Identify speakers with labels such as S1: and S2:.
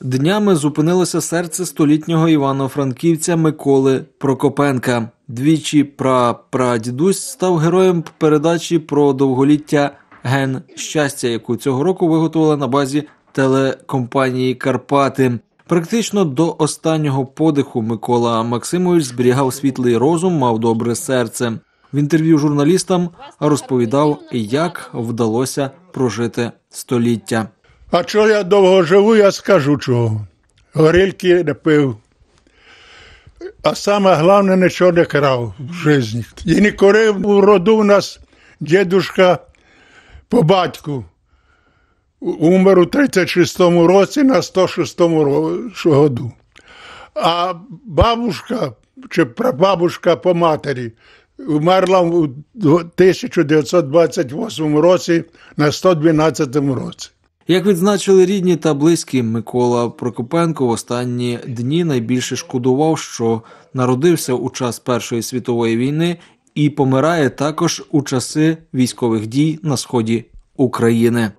S1: Днями зупинилося серце столітнього Івано-Франківця Миколи Прокопенка. Двічі прапрадідусь став героєм передачі про довголіття ген щастя, яку цього року виготовили на базі телекомпанії Карпати. Практично до останнього подиху Микола Максимович зберігав світлий розум, мав добре серце. В інтерв'ю журналістам розповідав, як вдалося прожити століття.
S2: А чого я довго живу, я скажу чого. Горілки не пив. А саме головне, нічого не крав в житті. І не курив у роду у нас дідушка по батьку. Умер у 36-му році на 106-му году. А бабушка чи прабабушка по матері умерла у 1928 році на 112-му році.
S1: Як відзначили рідні та близькі, Микола Прокопенко в останні дні найбільше шкодував, що народився у час Першої світової війни і помирає також у часи військових дій на сході України.